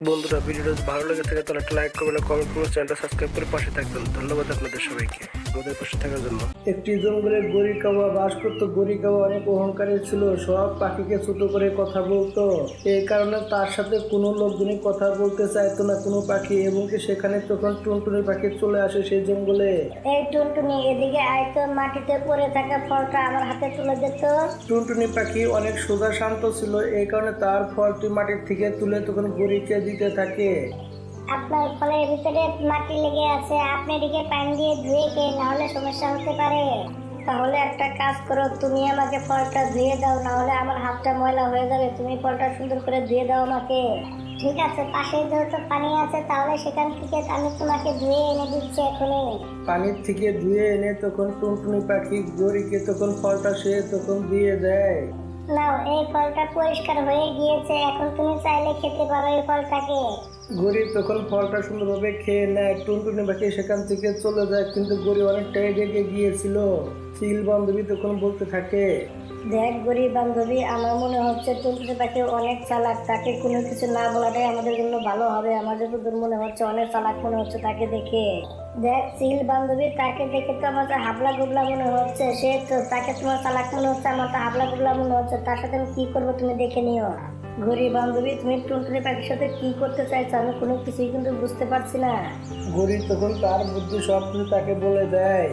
বন্ধুরা ভিডিওটা যদি ভালো লেগে থাকে তাহলে একটা লাইক করবেন কমেন্ট করবেন। চ্যানেলটা সাবস্ক্রাইব করে পাশে থাকবেন। ধন্যবাদ আপনাদের সবাইকে। আমাদের পাশে থাকার জন্য। একটি জঙ্গলে গরি কাওয়া বাস করতো গরি কাওয়া অনেক অহংকারী ছিল। সব পাখিকে ছোট করে কথা বলতো। এই কারণে তার সাথে কোনো লোকজনই কথা বলতে চাইতো না কোনো পাখি এবং কি সেখানে তখন টুনটুনি পাখি চলে আসে সেই জঙ্গলে। এই টুনটুনি এদিকে আয় তো মাটিতে পড়ে থাকা ফলটা আমার হাতে তুলে দিত টুনটুনি পাখি অনেক সোজা শান্ত ছিল। এই কারণে তার ফলটি মাটির থেকে তুলে তখন গরিকে দিতে থাকে। আপনার ফলের ভিতরে মাটি লেগে আছে আপনি এদিকে পানি দিয়ে ধুয়ে খেয়ে না হলে সমস্যা হতে পারে। তাহলে একটা কাজ করো তুমি আমাকে ফলটা ধুয়ে দাও না হলে আমার হাতটা ময়লা হয়ে যাবে তুমি ফলটা সুন্দর করে ধুয়ে দাও আমাকে। ঠিক আছে পাশে যেহেতু পানি আছে তাহলে সেখান থেকে আমি তোমাকে ধুয়ে এনে দিচ্ছি এখনই। পানির থেকে ধুয়ে এনে তখন টুনটুনি পাখি গরিকে তখন ফলটা সে তখন দিয়ে দেয়। নাও এই ফলটা পরিষ্কার হয়ে গিয়েছে, এখন তুমি চাইলে খেতে পারো এই ফলটাকে। গরি, তখন ফলটা সুন্দরভাবে খেয়ে নেয়, টুনটুনি পাখি সেখান থেকে চলে যায়, কিন্তু গরি অনেকটাই রেগে গিয়েছিল। চিল বান্ধবী তখন বলতে থাকে দেখ, গরিব বান্ধবী, আমার মনে হচ্ছে টুনটুনি পাখি অনেক চালাক, তাকে কোনো কিছু না বলাটাই আমাদের জন্য ভালো হবে। আমাদের তো মনে হচ্ছে অনেক চালাক মনে হচ্ছে তাকে দেখে। দেখ, সিল বান্ধবী, তাকে দেখে তো আমার হাবলা গুবলা মনে হচ্ছে, সে তো তাকে তোমার চালাক মনে হচ্ছে, আমার তো হাবলা গুবলা মনে হচ্ছে, তার সাথে আমি কি করব তুমি দেখে নিও। গরিব বান্ধবী, তুমি টুনটুনি পাখির সাথে কি করতে চাইছো? আমি কোনো কিছুই কিন্তু বুঝতে পারছি না। গরিব তখন তার বুদ্ধি সব তাকে বলে দেয়।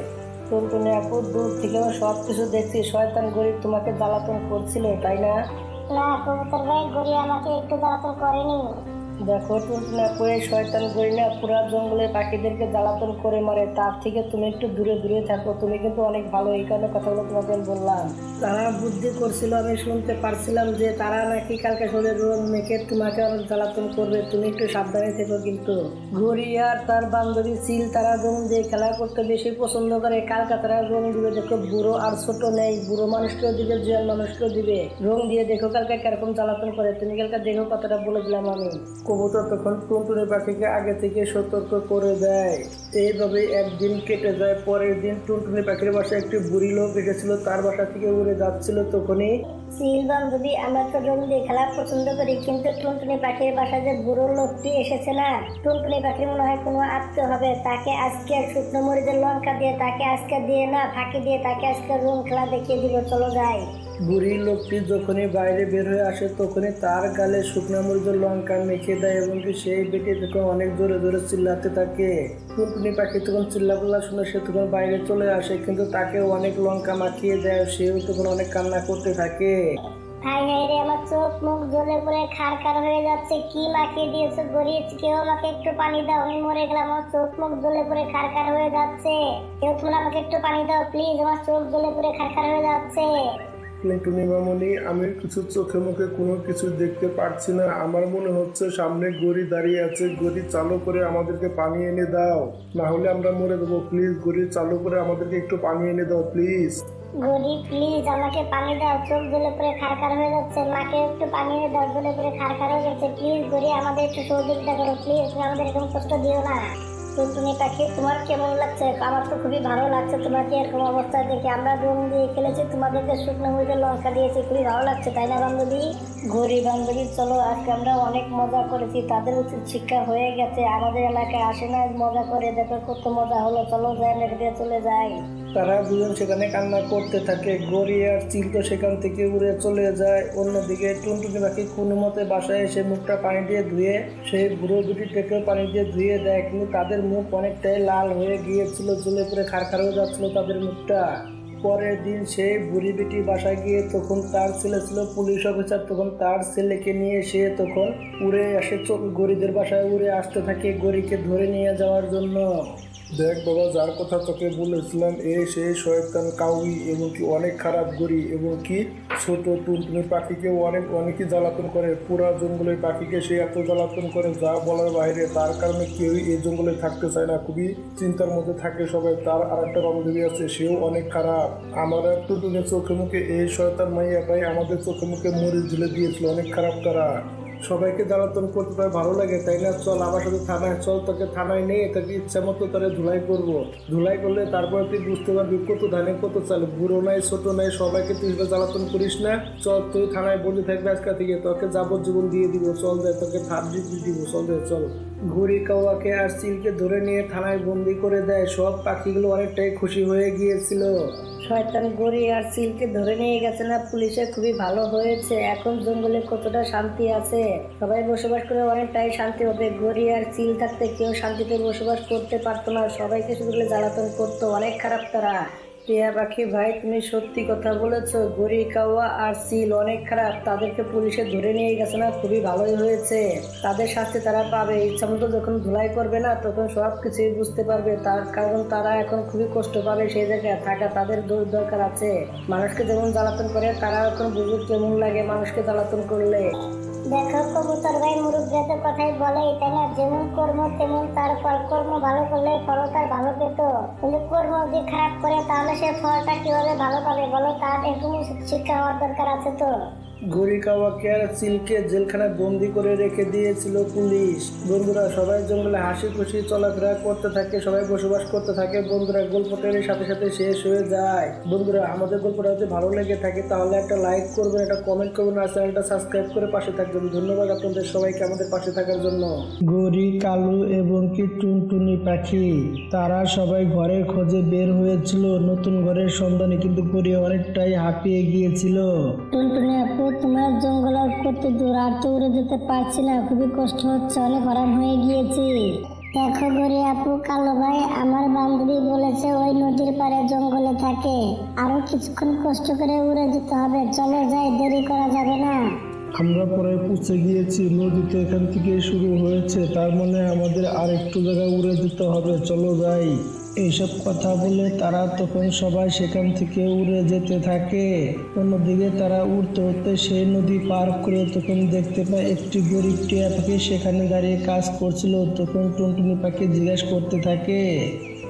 টুনটুনি আপু দূর থেকে আমি সব কিছু দেখছি, শয়তান গরিব তোমাকে জ্বালাতন করছিল, তাই না? না কবুতর ভাই গরিব, আমাকে একটু জ্বালাতন করেনি। দেখো টুনটুনি আপু এই শয়তান গরি না পুরা জঙ্গলে পাখিদেরকে জ্বালাতন করে মারে। তার থেকে তুমি একটু দূরে দূরে থাকো। তুমি কিন্তু অনেক ভালো। এই কারণে কথাগুলো তোমাকে বললাম। তারা বুদ্ধি করছিল, আমি শুনতে পারছিলাম যে তারা নাকি কালকে শরীরে রোগ মেখে তোমাকে অনেক জ্বালাতন করবে। তুমি একটু সাবধানে থেকো কিন্তু। ঘুরি আর তার বান্ধবী সিল তারা রং দিয়ে খেলা করতে বেশি পছন্দ করে। কালকা তারা রং দিবে, দেখো, বুড়ো আর ছোট নেই। বুড়ো মানুষকেও দিবে জুয়ান মানুষকেও দিবে। রং দিয়ে দেখো কালকে কীরকম জ্বালাতন করে। তুমি কালকে দেখো কথাটা বলে দিলাম আমি। কবুতর তখন টুনটুনি পাখিকে আগে থেকে সতর্ক করে দেয়। এইভাবে একদিন কেটে যায়, পরের দিন টুনটুনি পাখির বাসায় একটি বুড়ি লোক এসেছিল, তার বাসা থেকে উড়ে যাচ্ছিল তখনই। সিল বান্ধবী আমরা তো দিয়ে খেলা পছন্দ করি, কিন্তু টুনটুনি পাখির বাসায় যে বুড়ো লোকটি এসেছে না, টুনটুনি পাখির মনে হয় কোনো আত্মীয় হবে। তাকে আজকে শুকনো মরিচের লঙ্কা দিয়ে, তাকে আজকে দিয়ে না, ফাঁকি দিয়ে তাকে আজকে রুম খেলা দেখিয়ে দিব চলো যাই। বুড়ি লোকটি যখনই বাইরে বের হয়ে আসে, তখনই তার গালে শুকনো মরিচের লঙ্কা মেখে দেয় এবং কি সেই বেটে তখন অনেক জোরে জোরে চিল্লাতে থাকে। টুনটুনি পাখি তখন চিল্লাপাল্লা শুনে সে তখন বাইরে চলে আসে, কিন্তু তাকে অনেক লঙ্কা মাখিয়ে দেয়, সেও তখন অনেক কান্না করতে থাকে। হাই হাই রে, আমার চোখ মুখ জ্বলে পড়ে খার খার হয়ে যাচ্ছে, কি মাখিয়ে দিয়েছ গরিব? কেউ আমাকে একটু পানি দাও, আমি মরে গেলাম, আমার চোখ মুখ জ্বলে পড়ে খার খার হয়ে যাচ্ছে। কেউ তোমরা আমাকে একটু পানি দাও, প্লিজ, আমার চোখ জ্বলে পড়ে খার খার হয়ে যাচ্ছে। টুনটুনি মামনি, আমি কিছু চোখে মুখে কোনো কিছু দেখতে পারছি না। আমার মনে হচ্ছে সামনে গড়ি দাঁড়িয়ে আছে, গড়ি চালু করে আমাদেরকে পানি এনে দাও। না হলে আমরা মরে দেবো প্লিজ, গড়ি চালু করে আমাদেরকে একটু পানি এনে দাও, প্লিজ। গরিব প্লিজ, আমাকে পানি দাও। চোখ জ্বলে পড়ে খার খার হয়ে যাচ্ছে। মাকে একটু পানি এনে দাও জ্বলে পড়ে খার খার হয়ে যাচ্ছে। প্লিজ গরি আমাদের একটু সহযোগিতা করো। প্লিজ, আমাদের এরকম কষ্ট দিও না। তুমি পাখি তোমার কেমন লাগছে? আমার তো খুবই ভালো লাগছে তোমাকে এরকম অবস্থায় দেখে। আমরা রুম দিয়ে খেলেছি, তোমাদেরকে শুকনো মুড়িতে লঙ্কা দিয়েছি, খুবই ভালো লাগছে, তাই না বান্ধবী? ঘুরি বান্ধবী, চলো, আজকে আমরা অনেক মজা করেছি, তাদের উচিত শিক্ষা হয়ে গেছে, আমাদের এলাকায় আসে না মজা করে, দেখো কত মজা হলো, চলো, যাই চলে যাই। তারা দুজন সেখানে কান্না করতে থাকে। গড়ি আর চিল তো সেখান থেকে উড়ে চলে যায়। অন্যদিকে টুনটুনি পাখি কোনো মতে বাসায় এসে মুখটা পানি দিয়ে ধুয়ে সেই বুড়ো দুটিটাকেও পানি দিয়ে ধুয়ে দেয়। কিন্তু তাদের মুখ অনেকটাই লাল হয়ে গিয়েছিল, জ্বলে পড়ে খারখার হয়ে যাচ্ছিল তাদের মুখটা। পরের দিন সেই বুড়ি বেটি বাসায় গিয়ে তখন তার ছেলে ছিল পুলিশ অফিসার। তখন তার ছেলেকে নিয়ে সে তখন উড়ে আসে। গরিদের বাসায় উড়ে আসতে থাকে গরিকে ধরে নিয়ে যাওয়ার জন্য। দেখ বাবা, যার কথা তোকে বলেছিলাম, এ সেই শয়তান, কাউই এবং কি অনেক খারাপ গড়ি এবং কি ছোট টুনটুনি পাখিকে অনেক, অনেকই জ্বালাতন করে। পুরা জঙ্গলের পাখিকে সে এত জ্বালাতন করে, যা বলার বাইরে। তার কারণে কেউই এই জঙ্গলে থাকতে চায় না। খুবই চিন্তার মধ্যে থাকে সবাই। তার আর একটা বান্ধবী আছে, সেও অনেক খারাপ। আমরা টুনটুনের চোখে মুখে এই শয়তান মাইয়াটাই আমাদের চোখে মুখে মরিচ ঝুলে দিয়েছিল। অনেক খারাপ তারা। সবাইকে জ্বালাতন করতে পারে ভালো লাগে, তাই না? চল আমার সাথে থানায়, চল তোকে থানায় নেই তোকে ইচ্ছা মতো তারা ধুলাই করব। ধুলাই করলে তারপরে তুই বুঝতে পারবি কত ধানে কত চাল। বুড়ো নাই, ছোট নাই, সবাইকে তুই জ্বালাতন করিস না। চল তুই থানায় বলে থাকবি আজকে থেকে, তোকে যাবজ্জীবন দিয়ে দিব। চল যায় তোকে থাপ দিব। চল যায় চল। ঘুড়ি কাওয়াকে আর চিলকে ধরে নিয়ে থানায় বন্দি করে দেয়। সব পাখিগুলো অনেকটাই খুশি হয়ে গিয়েছিল। শয়তান গড়ি আর সিলকে ধরে নিয়ে গেছে না, পুলিশে খুবই ভালো হয়েছে। এখন জঙ্গলে কতটা শান্তি আছে? সবাই বসবাস করে অনেকটাই শান্তি হবে। গড়ি আর সিল থাকতে কেউ শান্তিতে বসবাস করতে পারতো না। সবাইকে শুধু জ্বালাতন করতো। অনেক খারাপ তারা। টিয়া পাখি, ভাই, তুমি সত্যি কথা বলেছ। গড়ি কাওয়া আর সিল অনেক খারাপ। তাদেরকে পুলিশে ধরে নিয়ে গেছে না? খুবই ভালোই হয়েছে। তাদের শাস্তি তারা পাবে। ইচ্ছা মতো যখন ধুলাই করবে না, তখন সব কিছুই বুঝতে পারবে। তার কারণ তারা এখন খুবই কষ্ট পাবে সেই জায়গায় থাকা। তাদের দরকার আছে। মানুষকে যেমন জ্বালাতন করে তারা এখন বুঝুক কেমন লাগে মানুষকে জ্বালাতন করলে। দেখো, কবুতর ভাই মুরব্বী তো কথাই বলে তাই না যেমন কর্ম, তেমন তার ফল কিন্তু যে খারাপ করে, তাহলে সে ফলটা কীভাবে ভালো পাবে বলো? তার এরকম শিক্ষা হওয়ার দরকার আছে তো। ঘুড়ি কাওয়াকে আর চিলকে জেলখানায় বন্দি করে রেখে দিয়েছিল পুলিশ। বন্ধুরা সবাই জঙ্গলে হাসি খুশি চলাফেরা করতে থাকে সবাই বসবাস করতে থাকে। বন্ধুরা গল্পটার সাথে সাথে শেষ হয়ে যায়। বন্ধুরা আমাদের গল্পটা যদি ভালো লেগে থাকে তাহলে একটা লাইক করবেন একটা কমেন্ট করবেন আর চ্যানেলটা সাবস্ক্রাইব করে পাশে থাকবেন। ধন্যবাদ আপনাদের সবাইকে আমাদের পাশে থাকার জন্য। গরি কালু এবং কি টুনটুনি পাখি? তারা সবাই ঘরের খোঁজে বের হয়েছিল। নতুন ঘরের সন্ধানে কিন্তু গরি অনেকটাই হাঁপিয়ে গিয়েছিল। টুনটুনি আপু তোমার জঙ্গল কত দূর আর তো উড়ে যেতে পারছি না। খুবই কষ্ট হচ্ছে, অনেক আরাম হয়ে গিয়েছি। দেখো গরি আপু, কালো ভাই, আমার বান্ধবী বলেছে ওই নদীর পাড়ে জঙ্গলে থাকে। আরও কিছুক্ষণ কষ্ট করে উড়ে যেতে হবে। চলো যাই, দেরি করা যাবে না। আমরা পরে পৌঁছে গিয়েছি নদী তো এখান থেকে শুরু হয়েছে। তার মানে আমাদের আর একটু জায়গা উড়ে যেতে হবে। চলো যাই। এইসব কথা বলে তারা তখন সবাই সেখান থেকে উড়ে যেতে থাকে। অন্যদিকে তারা উড়তে উড়তে সেই নদী পার করে তখন দেখতে পায় একটি গরিব টিয়া পাখি সেখানে দাঁড়িয়ে কাজ করছিল। তখন টুনটুনি পাখি জিজ্ঞাসা করতে থাকে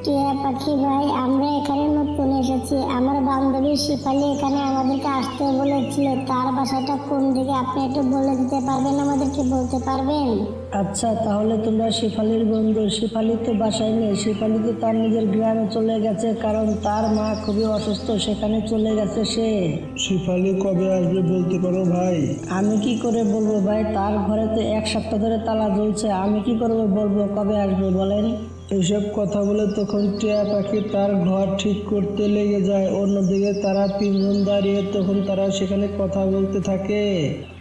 টিয়া পাখি ভাই আমরা এখানে নতুন এসেছি। আমার বান্ধবী শিপালি এখানে আমাদেরকে আসতে বলেছিল। তার বাসাটা কোন দিকে? আপনি একটু বলে দিতে পারবেন? আমাদেরকে বলতে পারবেন? আচ্ছা তাহলে তোমরা শেফালির বন্ধু। শেফালি তো বাসায় নেই। শেফালি তো তার নিজের গ্রামে চলে গেছে কারণ তার মা খুবই অসুস্থ। সেখানে চলে গেছে সে। শিফালি কবে আসবে বলতে পারো ভাই? আমি কি করে বলব ভাই? তার ঘরে তো এক সপ্তাহ ধরে তালা জ্বলছে। আমি কি করব বলব? কবে আসবে বলেন? এসব কথা বলে তখন টিয়া পাখি তার ঘর ঠিক করতে লেগে যায়। অন্যদিকে তারা তিনজন দাঁড়িয়ে তখন তারা সেখানে কথা বলতে থাকে।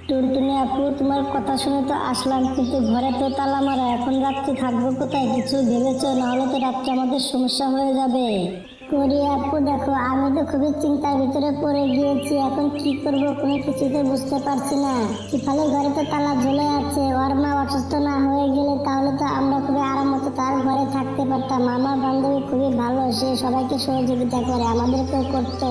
টুনটুনি আপু, তোমার কথা শুনে তো আসলাম, কিন্তু ঘরে তো তালা মারা। এখন রাত্রে থাকব কোথায়? কিছু নাহলে তো রাত্রে আমাদের সমস্যা হয়ে যাবে। করি আপু, দেখো, আমি তো খুবই চিন্তার ভিতরে পড়ে গিয়েছি। এখন কি করব? কোনো কিছুতে বুঝতে পারছি না। ফলে ঘরে তো তালা ঝুলে আছে? ওর মা অসুস্থ না হয়ে গেলে তাহলে তো আমরা খুবই আরাম তার ঘরে থাকতে পারতাম। আমার বান্ধবী খুবই ভালো, সে সবাইকে সহযোগিতা করে, আমাদেরকেও করতো।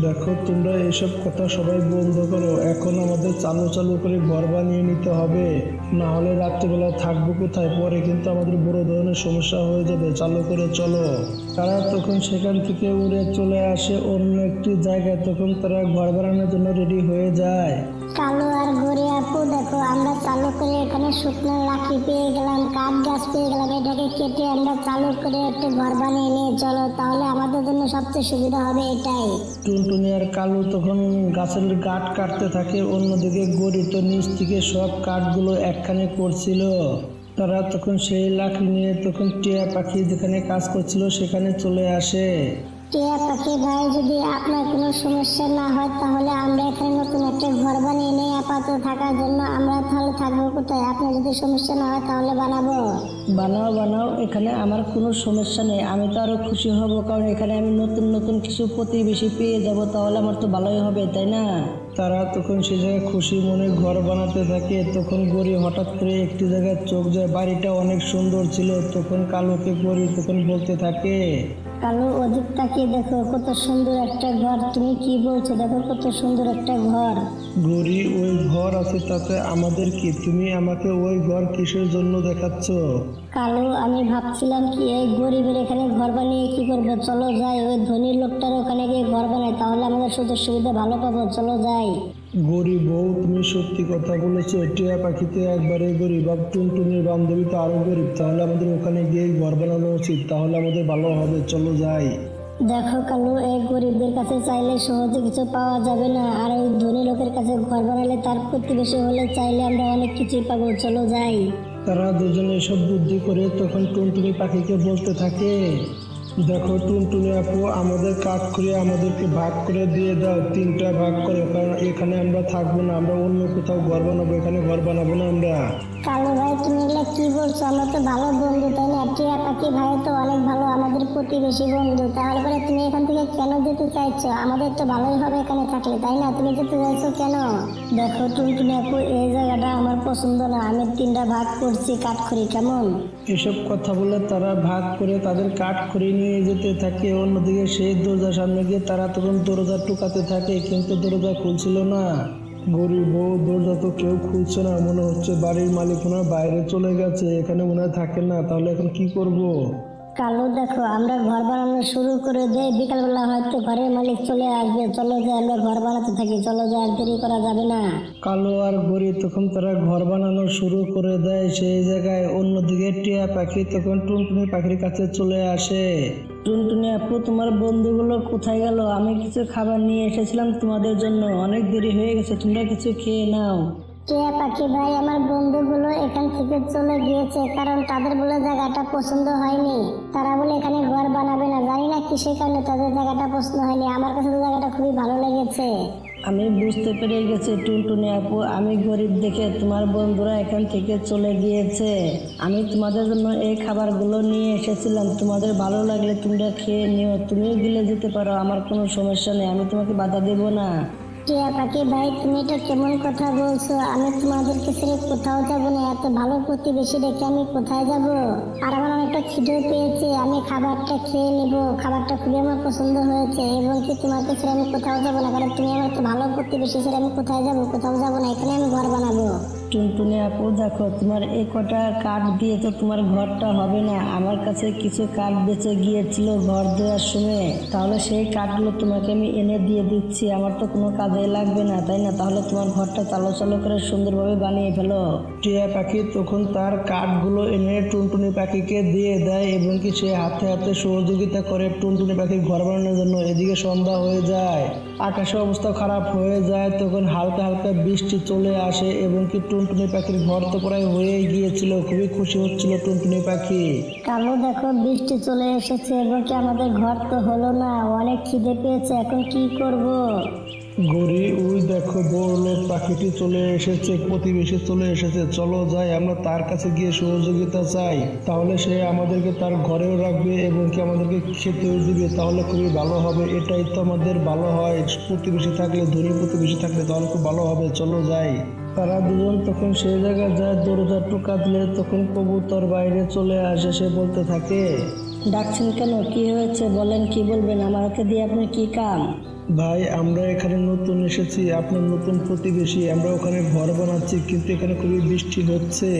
দেখো, তোমরা এসব কথা সবাই বন্ধ করো। এখন আমাদের চালু চালু করে ঘর বানিয়ে নিতে হবে। না হলে রাত্রিবেলা থাকব কোথায়? পরে কিন্তু আমাদের বড় ধরনের সমস্যা হয়ে যাবে। চালু করে চলো। তারা তখন সেখান থেকে উড়ে চলে আসে অন্য একটি জায়গায়। তখন তারা ঘর বানানোর জন্য রেডি হয়ে যায়। কালো আর গড়ে আপু দেখো, আমরা চালু করে এখানে শুকনো লাঠি পেয়ে গেলাম, কাঠ গাছ পেয়ে গেলাম। এটাকে কেটে আমরা চালু করে একটু ঘর বানিয়ে নিয়ে চলো, তাহলে আমাদের জন্য সবচেয়ে সুবিধা হবে এটাই। টুনটুনি আর কালু তখন গাছের গাঠ কাটতে থাকে, অন্যদিকে গড়ি তো নিচ থেকে সব কাঠগুলো একখানে করছিল তারা তখন সেই লাঠি নিয়ে তখন টিয়া পাখি যেখানে কাজ করছিল সেখানে চলে আসে। টিয়া পাখি ভাই যদি আপনার কোনো সমস্যা না হয় তাহলে আমরা এখানে নতুন একটা ঘর বানিয়ে নেই। আপাতত থাকার জন্য আমরা তাহলে থাকব কোথায়? আপনার যদি সমস্যা না হয় তাহলে বানাবো। বানাও বানাও এখানে আমার কোনো সমস্যা নেই। আমি তো আরও খুশি হব কারণ এখানে আমি নতুন নতুন কিছু প্রতিবেশী পেয়ে যাব তাহলে আমার তো ভালোই হবে তাই না? তারা তখন সে জায়গায় খুশি মনে ঘর বানাতে থাকে। তখন গড়ি হঠাৎ করে একটি জায়গায় চোখ যায়। বাড়িটা অনেক সুন্দর ছিল। তখন কালোকে গড়ি তখন বলতে থাকে। কালো ওদিক তাকিয়ে দেখো কত সুন্দর একটা ঘর। তুমি কি বলছো? দেখো কত সুন্দর একটা ঘর। গড়ি ওই ঘর আছে তাতে আমাদের কি? তুমি আমাকে ওই ঘর কিসের জন্য দেখাচ্ছ? কালু আমি ভাবছিলাম কি এই গরিবের এখানে ঘর বানিয়ে কি করব? চলো যাই ওই ধনী লোকটার ওখানে গিয়ে ঘর বানাই তাহলে আমাদের সুযোগ সুবিধা ভালো পাবো। চলো যাই। গরিব বউ তুমি সত্যি কথা বলেছ টিয়া পাখিতে একবারে গরিব আর টুনটুনির বান্ধবী তো আরও গরিব। তাহলে আমাদের ওখানে গিয়ে ঘর বানানো উচিত তাহলে আমাদের ভালো হবে চলো যাই। দেখো কালু এই গরিবদের কাছে চাইলে সহজে কিছু পাওয়া যাবে না আর ওই ধনী লোকের কাছে ঘর বানালে তার প্রতিবেশী হলে চাইলে আমরা অনেক কিছুই পাবো চলো যাই। তারা দুজনে সব বুদ্ধি করে তখন টুনটুনি পাখিকে বলতে থাকে দেখো টুনটুনি আপু আমাদের কাজ করে আমাদেরকে ভাগ করে দিয়ে দাও তিনটা ভাগ করে কারণ এখানে আমরা থাকব না আমরা অন্য কোথাও ঘর বানাবো এখানে ঘর বানাবো না আমরা। কালু ভাই তুমি এগুলো কি বলছো? আমরা তো ভালো বন্ধু তাই না? টিয়া পাখি ভাই তো অনেক ভালো আমাদের প্রতিবেশী বন্ধু। তাহলে পরে তুমি এখান থেকে কেন যেতে চাইছো? আমাদের তো ভালোই হবে এখানে থাকলে তাই না? তুমি যেতে চাইছো কেন? দেখো টুনটুনি আপু এই জায়গাটা আমার পছন্দ না। আমি তিনটা ভাগ করছি কাঠখড়ি কেমন? এসব কথা বলে তারা ভাগ করে তাদের কাঠ করে নিয়ে যেতে থাকে। অন্যদিকে সেই দরজার সামনে গিয়ে তারা তখন দরজা টুকাতে থাকে, কিন্তু দরজা খুলছিল না। গরিব বউ, দরজা তো কেউ খুলছে না। মনে হচ্ছে বাড়ির মালিক ওনার বাইরে চলে গেছে। এখানে মনে হয় থাকে না। তাহলে এখন কি করব। কালু, দেখো, আমরা ঘর বানানো শুরু করে দেই বিকালবেলা হয়তো ঘরের মালিক চলে আসবে, চলো যে আমরা ঘর বানাতে থাকি, চলো যে আর দেরি করা যাবে না। কালো আর গরিব তখন তারা ঘর বানানো শুরু করে দেয়, সেই জায়গায় অন্যদিকে টিয়া পাখি তখন টুনটুনি পাখির কাছে চলে আসে। টুনটুনি, আপু, তোমার বন্ধুগুলো কোথায় গেল? আমি কিছু খাবার নিয়ে এসেছিলাম তোমাদের জন্য, অনেক দেরি হয়ে গেছে, তোমরা কিছু খেয়ে নাও। টিয়া পাখি ভাই, আমার বন্ধুগুলো এখান থেকে চলে গিয়েছে, কারণ তাদের বলে জায়গাটা পছন্দ হয়নি। তারা বলে এখানে ঘর বানাবে না, জানি না কিসের কারণে তাদের জায়গাটা পছন্দ হয়নি। আমার কাছে তো জায়গাটা খুবই ভালো লেগেছে। আমি বুঝতে পেরে গেছি, টুনটুনি আপু, আমি গরিব দেখে তোমার বন্ধুরা এখান থেকে চলে গিয়েছে। আমি তোমাদের জন্য এই খাবারগুলো নিয়ে এসেছিলাম। তোমাদের ভালো লাগলে তোমরা খেয়ে নিও। তুমিও গিলে যেতে পারো, আমার কোনো সমস্যা নেই। আমি তোমাকে বাধা দেবো না। টিয়া পাখি ভাই, তুমি এটা কেমন কথা বলছো? আমি তোমাদেরকে ছেড়ে কোথাও যাব না। এত ভালো প্রতিবেশী রেখে আমি কোথায় যাব? আর আমার অনেকটা খিদেও পেয়েছে। আমি খাবারটা খেয়ে নেব। খাবারটা খুবই আমার পছন্দ হয়েছে। এবং কি তোমাকে ছেড়ে আমি কোথাও যাব না? কারণ তুমি আমার একটা ভালো প্রতিবেশী ছেড়ে আমি কোথায় যাব? কোথাও যাব না। এখানে আমি ঘর বানাবো। টুনটুনি আপু, দেখো তোমার এই কটা কাঠ দিয়ে তো তোমার ঘরটা হবে না। আমার কাছে কিছু কাঠ বেঁচে গিয়েছিল ঘর দেওয়ার সময়। তাহলে সেই কাঠগুলো তোমাকে আমি এনে দিয়ে দিচ্ছি। আমার তো কোনো কাজে লাগবে না, তাই না? তাহলে তোমার ঘরটা চালো চালো করে সুন্দরভাবে বানিয়ে ফেলো। টিয়া পাখি তখন তার কাঠগুলো এনে টুনটুনি পাখিকে দিয়ে দেয় এবং কি সে হাতে হাতে সহযোগিতা করে টুনটুনি পাখির ঘর বানানোর জন্য। এদিকে সন্ধ্যা হয়ে যায়, আকাশের অবস্থা খারাপ হয়ে যায়, তখন হালকা হালকা বৃষ্টি চলে আসে এবং কি টুনটুনি পাখির ঘর তো প্রায় হয়ে গিয়েছিল খুবই খুশি হচ্ছিল টুনটুনি পাখি। কালো দেখো বৃষ্টি চলে এসেছে এবং কি আমাদের ঘর তো হলো না? অনেক খিদে পেয়েছে এখন কি করব। গড়ি ওই দেখো বড় পাখিটি চলে এসেছে প্রতিবেশী চলে এসেছে। চলো যাই আমরা তার কাছে গিয়ে সহযোগিতা চাই। তাহলে সে আমাদেরকে তার ঘরেও রাখবে এবং কি আমাদেরকে খেতেও দিবে তাহলে খুবই ভালো হবে। এটাই তো আমাদের ভালো হয়। প্রতিবেশী থাকলে ধনী প্রতিবেশী থাকলে তাহলে খুব ভালো হবে। চলো যাই। তারা দুজন তখন সেই জায়গায় যায় দরজা টোকা দিলে তখন কবুতর বাইরে চলে আসে সে বলতে থাকে ডাকছেন কেন? কি হয়েছে? বলেন কি বলবেন? আমার হাতে দিয়ে আপনার কি কাম? ভাই আমরা এখানে নতুন এসেছি আপনার নতুন প্রতিবেশী আমরা ওখানে ঘর বানাচ্ছি কিন্তু এখানে খুবই বৃষ্টি হচ্ছে।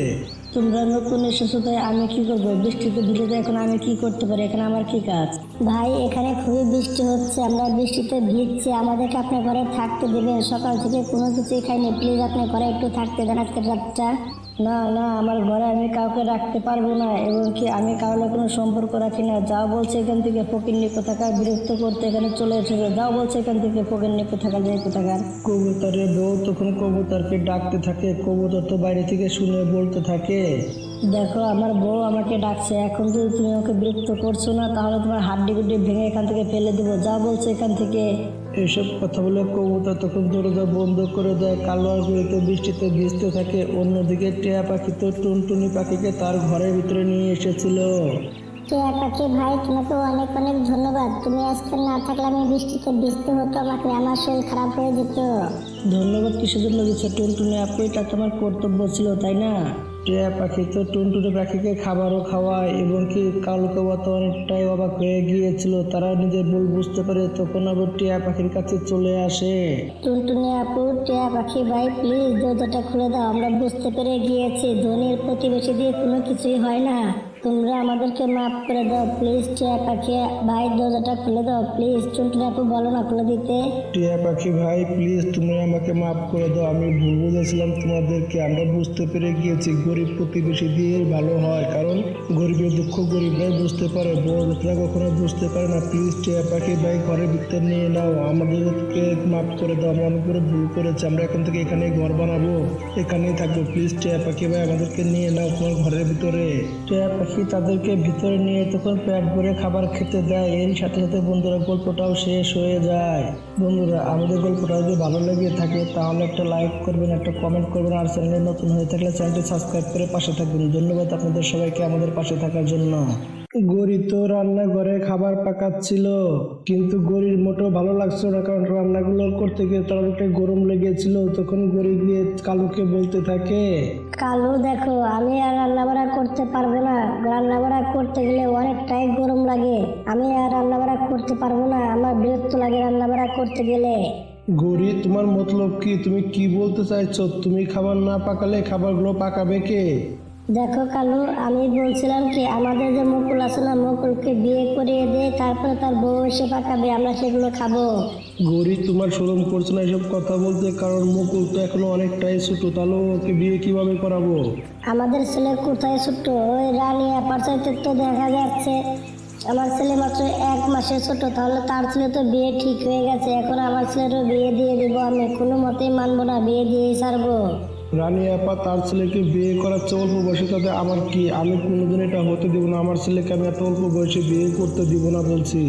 তোমরা নতুন এসেছ, তাই আমি কি করব? বৃষ্টিতে ভিজে এখন আমি কি করতে পারি? এখানে আমার কি কাজ? ভাই, এখানে খুবই বৃষ্টি হচ্ছে। আমরা বৃষ্টিতে ভিজছি। আমাদেরকে আপনার ঘরে থাকতে দেবেন। সকাল থেকে কোনো কিছুই খাইনি। প্লিজ আপনার ঘরে একটু থাকতে দেন আজকে রাতটা। না না, আমার ঘরে আমি কাউকে রাখতে পারব না, এবং কি আমি কাউকে কোনো সম্পর্ক রাখি না। যাও বলছে এখান থেকে ফকির কোথাকার বিরক্ত করতে এখানে চলে এসেছে। যাও বলছে এখান থেকে ফকির কোথাকার যাই কোথাকার কবুতরের বউ তখন কবুতরকে ডাকতে থাকে, কবুতর তো বাইরে থেকে শুনে বলতে থাকে। দেখো আমার বউ আমাকে ডাকছে এখন যদি তুমি ওকে বিরক্ত করছ না তাহলে তোমার হাড্ডি গুড্ডি ভেঙে এখান থেকে ফেলে দেবো। যা বলছে এখান থেকে। এসব কথা বলে কবুতর তখন দরজা বন্ধ করে দেয়। কালো বৃষ্টিতে ভিজতে থাকে। অন্যদিকে টিয়া পাখি তো টুনটুনি পাখিকে তার ঘরের ভিতরে নিয়ে এসেছিল। টিয়া পাখি ভাই তোমাকে অনেক অনেক ধন্যবাদ। তুমি আজকে না থাকলে আমি বৃষ্টিতে ভিজতে হতো আমাকে আমার শরীর খারাপ হয়ে যেত। ধন্যবাদ কিসের জন্য দিচ্ছে টুনটুনি? আপু এটা তোমার কর্তব্য ছিল তাই না? টিয়া পাখি তো টুনটুনি পাখিকে খাবারও খাওয়ায় এবং কি কালকে তো অনেকটাই অবাক হয়ে গিয়েছিল, তারা নিজের ভুল বুঝতে পারে, তখন আবার টিয়া পাখির কাছে চলে আসে। টুনটুনি আপু টিয়া পাখি ভাই প্লিজ দরজাটা খুলে দাও, আমরা বুঝতে পেরে গিয়েছি, ধনির প্রতিবেশী দিয়ে কোনো কিছুই হয় না। তোমরা আমাদেরকে মাফ করে দাও প্লিজ টিয়া পাখি। ভাই দরজাটা খুলে দাও প্লিজ টুনটুনি আপু বলো না খুলে দিতে। টিয়া পাখি ভাই প্লিজ তুমি আমাকে মাফ করে দাও। আমি ভুল বুঝেছিলাম তোমাদেরকে। আমরা বুঝতে পেরে গিয়েছি গরিব প্রতিবেশী দিয়ে ভালো হয়। কারণ গরিবের দুঃখ গরিবরাই বুঝতে পারে বড় লোকরা কখনো বুঝতে পারে না। প্লিজ টিয়া পাখি ভাই ঘরের ভিতর নিয়ে নাও। আমাদেরকে মাফ করে দাও। আমরা অনেক বড় ভুল করেছি। আমরা এখন থেকে এখানেই ঘর বানাবো। এখানেই থাকব। প্লিজ টিয়া পাখি ভাই আমাদেরকে নিয়ে নাও তোমার ঘরের ভিতরে। টিয়া পাখি তাদেরকে ভিতরে নিয়ে তখন পেট ভরে খাবার খেতে দেয়। এর সাথে সাথে বন্ধুরা, গল্পটাও শেষ হয়ে যায়। বন্ধুরা, আমাদের গল্পটা যদি ভালো লেগে থাকে, তাহলে একটা লাইক করবেন, একটা কমেন্ট করবেন, আর চ্যানেলে নতুন হয়ে থাকলে চ্যানেলটি সাবস্ক্রাইব করে পাশে থাকবেন। ধন্যবাদ আপনাদের সবাইকে আমাদের পাশে থাকার জন্য। গরি তো রান্না রান্নাঘরে খাবার পাকাচ্ছিল কিন্তু গরির মোটেও ভালো লাগছিল না কারণ রান্নাগুলো করতে গিয়ে তার একটা গরম লেগেছিল তখন গরি গিয়ে কালুকে বলতে থাকে। কালু দেখো আমি আর রান্না রান্নাবাড়া করতে পারব না। রান্না রান্নাবাড়া করতে গেলে অনেকটাই গরম লাগে। আমি আর রান্না রান্নাবাড়া করতে পারব না আমার বিরক্ত লাগে রান্না রান্নাবাড়া করতে গেলে। গরি তোমার মতলব কি? তুমি কি বলতে চাইছো? তুমি খাবার না পাকালে খাবারগুলো পাকাবে কে? দেখো কালু আমি বলছিলাম কি আমাদের যে মুকুল আছে না মুকুলকে বিয়ে করিয়ে দে তারপরে তার বউ এসে পাকাবে আমরা সেগুলো খাব। গরি তোমার শরম করছে না এসব কথা বলতে কারণ মুকুল তো এখনও অনেকটাই ছোট তাহলে ওকে বিয়ে কীভাবে করাবো? আমাদের ছেলে কোথায় ছোট? ওই রানী চাইতে তো দেখা যাচ্ছে। আমার ছেলে মাত্র এক মাসের ছোট তাহলে তার ছেলে তো বিয়ে ঠিক হয়ে গেছে এখন আমার ছেলেরও বিয়ে দিয়ে দেবো আমি কোনো মতেই মানবো না বিয়ে দিয়েই ছাড়বো। রানী আপা তার ছেলেকে বিয়ে করাচ্ছে অল্প বয়সে তাতে আমার কি? আমি কোনোদিন এটা হতে দিব না। আমার ছেলেকে আমি এত অল্প বয়সে বিয়ে করতে দিব না বলছি।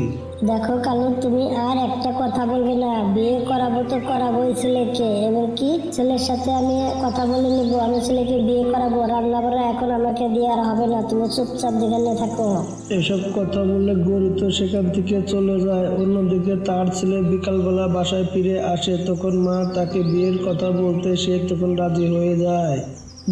দেখো কালু, তুমি আর একটা কথা বলবে না। বিয়ে করাবো তো করাবোই ছেলেকে। এবং কি? ছেলের সাথে আমি কথা বলে নিব। আমি ছেলেকে বিয়ে করাবো। রান্না বান্না এখন আমাকে দিয়ে আর হবে না। তুমি চুপচাপ যেখানে থাকো। এসব কথা বললে গরি তো সেখান থেকে চলে যায়। অন্যদিকে তার ছেলে বিকালবেলা বাসায় ফিরে আসে। তখন মা তাকে বিয়ের কথা বলতে, সে তখন রাজি হয়ে যায়।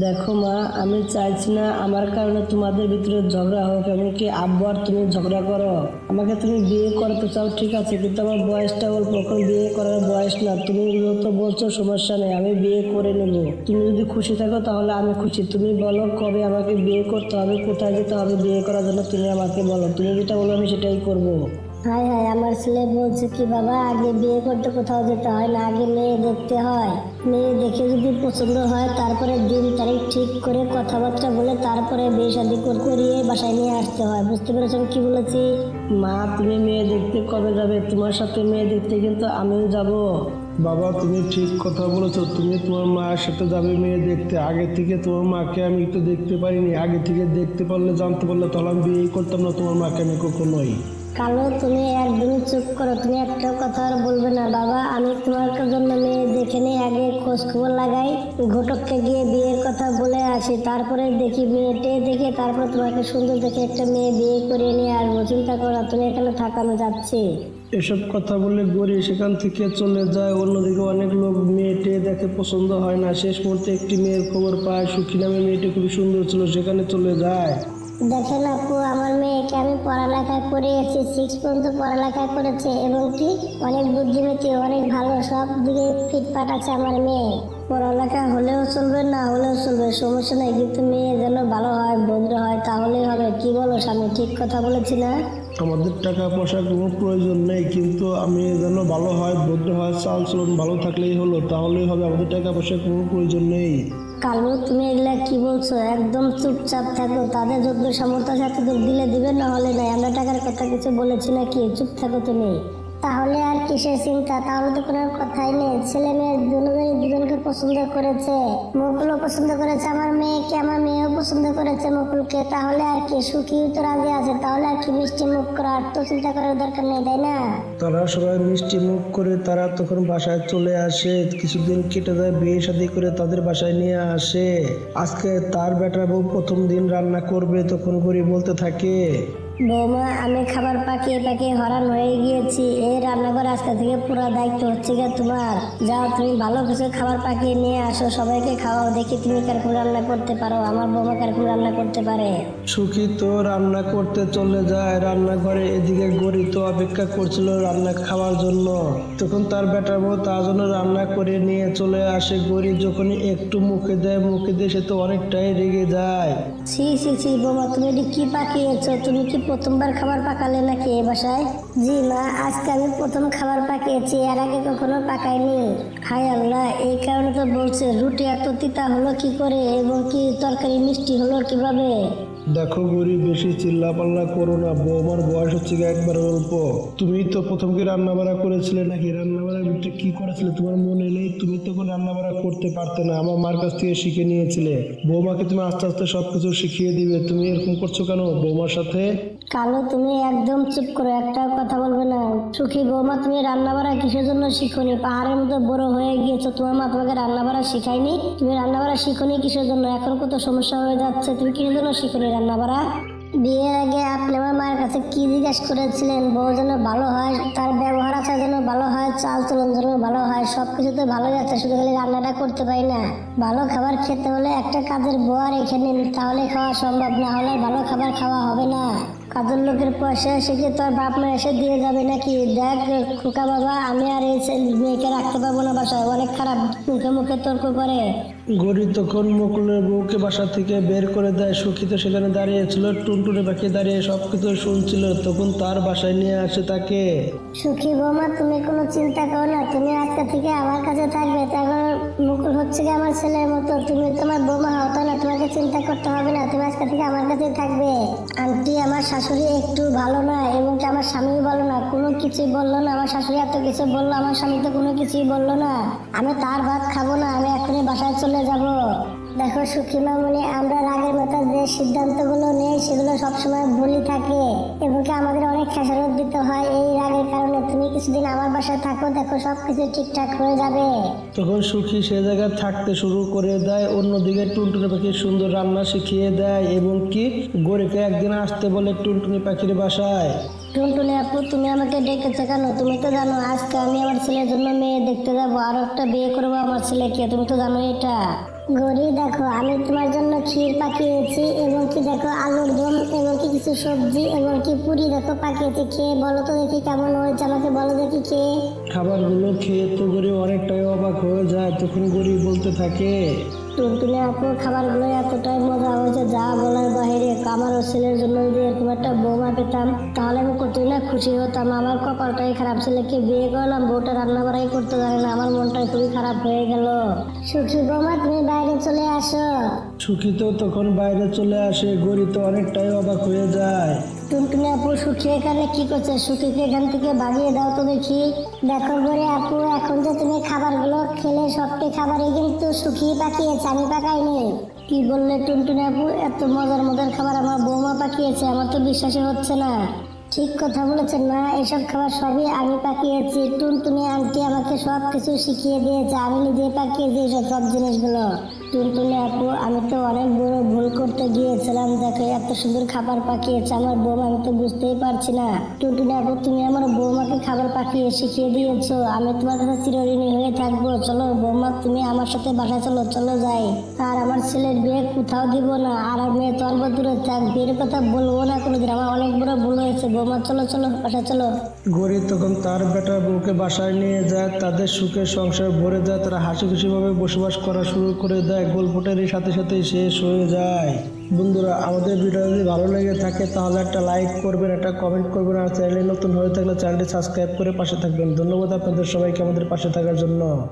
দেখো মা, আমি চাইছি না আমার কারণে তোমাদের ভিতরে ঝগড়া হোক, এমনকি আব্বু আর তুমি ঝগড়া করো। আমাকে তুমি বিয়ে করতে চাও, ঠিক আছে, কিন্তু আমার বয়সটা অল্প, এখন বিয়ে করার বয়স না। তুমি তো বলছো, সমস্যা নেই, আমি বিয়ে করে নেব। তুমি যদি খুশি থাকো, তাহলে আমি খুশি। তুমি বলো কবে আমাকে বিয়ে করতে হবে, কোথায় যেতে হবে, বিয়ে করার জন্য তুমি আমাকে বলো। তুমি যেটা বলো আমি সেটাই করব। হাই হাই আমার ছেলে বলছে কি বাবা আগে বিয়ে করতে কোথাও যেতে হয় না আগে মেয়ে দেখতে হয়। মেয়ে দেখে যদি পছন্দ হয় তারপরে দিন তারিখ ঠিক করে কথাবার্তা বলে তারপরে বিয়ে শাদী কর- করিয়ে বাসায় নিয়ে আসতে হয়। বুঝতে পেরেছেন কি বলেছি? মা তুমি মেয়ে দেখতে কবে যাবে? তোমার সাথে মেয়ে দেখতে কিন্তু আমিও যাব। বাবা তুমি ঠিক কথা বলেছ। তুমি তোমার মায়ের সাথে যাবে মেয়ে দেখতে। আগে থেকে তোমার মাকে আমি তো দেখতে পারিনি। আগে থেকে দেখতে পারলে জানতে পারলে তাহলে আমি বিয়ে করতাম না তোমার মাকে আমি কখনোই। কালো, তুমি একদমই চুপ করো, তুমি একটা কথা আর বলবে না। বাবা, আমি তোমার জন্য মেয়ে দেখে নিই আগে খোঁজ খবর লাগাই, ঘটককে গিয়ে বিয়ের কথা বলে আসি, তারপরে দেখি মেয়েটে দেখে তারপর তোমাকে সুন্দর দেখে একটা মেয়ে বিয়ে করে নিয়ে আসব। চিন্তা করো, তুমি এখানে থাকানো যাচ্ছে। এসব কথা বলে গড়ি সেখান থেকে চলে যায়। অন্যদিকে অনেক লোক মেয়েটে দেখে পছন্দ হয় না। শেষ মুহূর্তে একটি মেয়ের খবর পায়। সুখী নামে মেয়েটি খুবই সুন্দর ছিল, সেখানে চলে যায়। দেখেন আপু, আমার মেয়েকে আমি পড়ালেখা করে এসেছি সিক্স পর্যন্ত পড়ালেখা করেছে এবং কি অনেক বুদ্ধিমতী, অনেক ভালো সব দিকে ফিটফাট আছে আমার মেয়ে। পড়ালেখা হলেও চলবে না হলেও চলবে সমস্যা নেই। কিন্তু মেয়ে যেন ভালো হয় ভদ্র হয় তাহলেই হবে। কি বলো স্বামী ঠিক কথা বলেছি না? আমাদের টাকা পয়সার কোনো প্রয়োজন নেই কিন্তু আমি যেন ভালো হয় ভদ্র হয় চাল চলন ভালো থাকলেই হলো তাহলেই হবে। আমাদের টাকা পয়সার কোনো প্রয়োজন নেই। কালু তুমি এগুলা কি বলছো? একদম চুপচাপ থাকো। তাদের যোগ্য সামর্থ্য এতদূর দিলে দিবে না হলে নাই। আমরা টাকার কথা কিছু বলেছি নাকি? চুপ থাকো তুমি। তাহলে আর কিসের চিন্তা? তাহলে তো কোনো কথাই নেই। ছেলে মেয়ে দুজনই দুজনকে পছন্দ করেছে। মুকুলও পছন্দ করেছে। আমার মেয়েকে, আমার মেয়েও পছন্দ করেছে মুকুলকে। তাহলে আর কি? সুখী তো রাজি আছে। তাহলে আর কি মিষ্টি মুখ করার তো চিন্তা করার দরকার নেই, তাই না? তারা সবাই মিষ্টি মুখ করে তারা তখন বাসায় চলে আসে। কিছুদিন কেটে যায় বিয়ে শাদী করে তাদের বাসায় নিয়ে আসে। আজকে তার বেটা বউ প্রথম দিন রান্না করবে, তখন গরি বলতে থাকে। বৌমা আমি খাবার পাকিয়ে পাকিয়ে হরান হয়ে গিয়েছি। এই রান্নাঘর আজকে থেকে পুরো দায়িত্ব হচ্ছে গিয়ে তোমার। যাও তুমি ভালো কিছু খাবার পাকিয়ে নিয়ে আসো। সবাইকে খাওয়াও দেখি তুমি কারকম রান্না করতে পারো। আমার বৌমা কারকম রান্না করতে পারে। সুখী তো রান্না করতে চলে যায়। রান্নাঘরে এদিকে গড়ি তো অপেক্ষা করছিল রান্না খাওয়ার জন্য। তখন তার বেটার বউ তার জন্য রান্না করে নিয়ে চলে আসে। গড়ি যখন একটু মুখে দেয় মুখে দিয়ে সে তো অনেকটাই রেগে যায়। ছি ছি ছি বৌমা তুমি কি পাকিয়েছো? তুমি কি প্রথমবার খাবার পাকালে নাকি এ বাসায়? জি মা, আজকে আমি প্রথম খাবার পাকিয়েছি, এর আগে কখনো পাকাইনি। হায় আল্লাহ, এই কারণে তো বলছে, রুটি এত তিতা হলো কি করে এবং কি তরকারি মিষ্টি হলো কীভাবে? দেখো গরিব, বেশি চিল্লা পাল্লা করো না, বৌমার বয়স হচ্ছে একবার অল্প। তুমি তো প্রথম কি রান্না বাড়া করেছিলে নাকি রান্না ভিতরে কি করেছিলে? তোমার মনে নেই তুমি তখন রান্না বাড়া করতে পারতে না, আমার মার কাছ থেকে শিখে নিয়েছিলে। বৌমাকে তুমি আস্তে আস্তে সবকিছু শিখিয়ে দিবে, তুমি এরকম করছ কেন? বৌমার সাথে কালো, তুমি একদম চুপ করো, একটা কথা বলবে না। সুখী বৌমা, তুমি রান্না বাড়া কিসের জন্য শিখনি? পাহাড়ের মতো বড় হয়ে গিয়েছো, তোমার মা তোমাকে রান্না বাড়া শিখায়নি? তুমি রান্না বাড়া শিখনি কিসের জন্য? এখন কত সমস্যা হয়ে যাচ্ছে, তুমি কিসের জন্য শিখনি রান্না বাড়া বিয়ের আগে আপনি আমার মায়ের কাছে কি জিজ্ঞেস করেছিলেন? বউ যেন ভালো হয়, তার ব্যবহার আচার যেন ভালো হয়, চাল চলন যেন ভালো হয় সব কিছুতে ভালো যাচ্ছে শুধু খালি রান্নাটা করতে পারি না। ভালো খাবার খেতে হলে একটা কাজের বউ আর নিন, তাহলে খাওয়া সম্ভব, না হলে ভালো খাবার খাওয়া হবে না। কাজের লোকের পয়সা এসে কি তোর বাপ মা এসে দিয়ে যাবে নাকি? দেখ খোকা বাবা আমি আর এই মেয়েকে রাখতে পারব না বাসায়। অনেক খারাপ মুখে মুখে তর্ক করে। গরি তখন মুকুলের বউকে বাসা থেকে বের করে দেয়। সুখী তো সেখানে দাঁড়িয়েছিল টুনটুনে পাখি দাঁড়িয়ে সব কিছু শুনছিল। তখন তার বাসায় নিয়ে আসে তাকে। সুখী বৌমা তুমি কোনো চিন্তা করো না। তুমি আজকে থেকে আমার কাছে থাকবে। তখন মুকুল হচ্ছে কি আমার ছেলের মতো? তুমি তোমার বৌমা হও, তাহলে তোমাকে চিন্তা করতে হবে না, তুমি আজকে থেকে আমার কাছেই থাকবে। আন্টি, আমার শাশুড়ি একটু ভালো না, এবং আমার স্বামী ভালো না? কোনো কিছুই বলল না, আমার শাশুড়ি এত কিছু বলল, আমার স্বামী তো কোনো কিছুই বলল না। আমি তার ভাত খাব না, আমি এখনই বাসায় চলে যাব। দেখো সুখী মামনি, আমরা রাগের মতো যে সিদ্ধান্তগুলো নেই, সেগুলো সবসময় ভুলই থাকে। এবং আমাদের অনেক খেসারত দিতে হয় এই রাগের কারণে। তুমি কিছুদিন আমার বাসায় থাকো, দেখো সবকিছু ঠিকঠাক হয়ে যাবে। তখন সুখী সে জায়গায় থাকতে শুরু করে দেয়, অন্যদিকে টুনটুনি পাখি সুন্দর রান্না শিখিয়ে দেয়, এবং কি গরিকে একদিন আসতে বলে টুনটুনি পাখির বাসায়। টুনটুনি আপু তুমি আমাকে ডেকেছো কেন? তুমি তো জানো আজকে আমি আমার ছেলের জন্য মেয়ে দেখতে যাব আর একটা বিয়ে করব আমার ছেলেকে তুমি তো জানো এটা। গরি দেখো আমি তোমার জন্য ক্ষীর পাকিয়েছি এবং কি দেখো আলুর দম এবং কি কিছু সবজি এবং কি পুরি দেখো পাকিয়েছি। খেয়ে বলো তো দেখি কেমন হয়েছে আমাকে বলো দেখি খেয়ে খাবারগুলো খেয়ে তো গরি অনেকটাই অবাক হয়ে যায় তখন গরি বলতে থাকে টুনটুনি আপু, খাবারগুলো এতটাই মজা হয়েছে, যা বলার বাইরে। আমার ও ছেলের জন্য যদি এরকম একটা বৌমা পেতাম, তাহলে আমি কতই না খুশি হতাম। আমার কপালটাই খারাপ ছেলেকে বিয়ে করলাম, বউটা রান্না বাড়াই করতে পারে না, আমার মনটাই খুবই খারাপ হয়ে গেল। সুখী বৌমা, তুমি বাইরে চলে আসো। সুখী তো তখন বাইরে চলে আসে গরি তো অনেকটাই অবাক হয়ে যায়। টুনটুনি আপু সুখী এখানে কি করছে? সুখীকে এখান থেকে ভাগিয়ে দাও তো দেখি। দেখো করে আপু, এখন যে তুমি খাবারগুলো খেলে, সবটি খাবারই কিন্তু সুখী পাকিয়েছে, আমি পাকাইনি। কি বললে টুনটুনি আপু? এত মজার মজার খাবার আমার বৌমা পাকিয়েছে, আমার তো বিশ্বাসই হচ্ছে না। ঠিক কথা বলেছেন না এসব খাবার সবই আমি পাকিয়েছি। টুনটুনি আন্টি আমাকে সব কিছু শিখিয়ে দিয়েছে, আমি নিজে পাকিয়েছি এসব সব জিনিসগুলো। টুনটুনি আপু, আমি তো অনেক বড় ভুল করতে গিয়েছিলাম, দেখো এত সুন্দর খাবার পাকিয়েছে, আমার বৌমা, আমি তো বুঝতেই পারছি না। টুনটুনি আপু, তুমি আমার বৌমাকে খাবার পাকিয়ে শিখিয়ে দিয়েছ, আমি তোমার কাছে চিরঋণী হয়ে থাকব। চলো বৌমা, তুমি আমার সাথে বাসায় চলো চলো যাই। আর আমার ছেলের বিয়ে কোথাও দিব না, আর মেয়ে তো অল্প দূরে থাক বিয়ের কথা বলব না কোনোদিন, আমার অনেক বড় ভুল হয়েছে। বৌমা, চলো চলো, বাসায় চলো। গরি তখন তার বেটার বউকে বাসায় নিয়ে যায়, তাদের সুখের সংসার ভরে যায়, তারা হাসি খুশিভাবে বসবাস করা শুরু করে দেয়। গল্পটার এই সাথে সাথে শেষ হয়ে যায়। বন্ধুরা, আমাদের ভিডিও যদি ভালো লেগে থাকে, তাহলে একটা লাইক করবেন, একটা কমেন্ট করবেন, আর চ্যানেলে নতুন হয়ে থাকলে চ্যানেলটি সাবস্ক্রাইব করে পাশে থাকবেন। ধন্যবাদ আপনাদের সবাইকে আমাদের পাশে থাকার জন্য।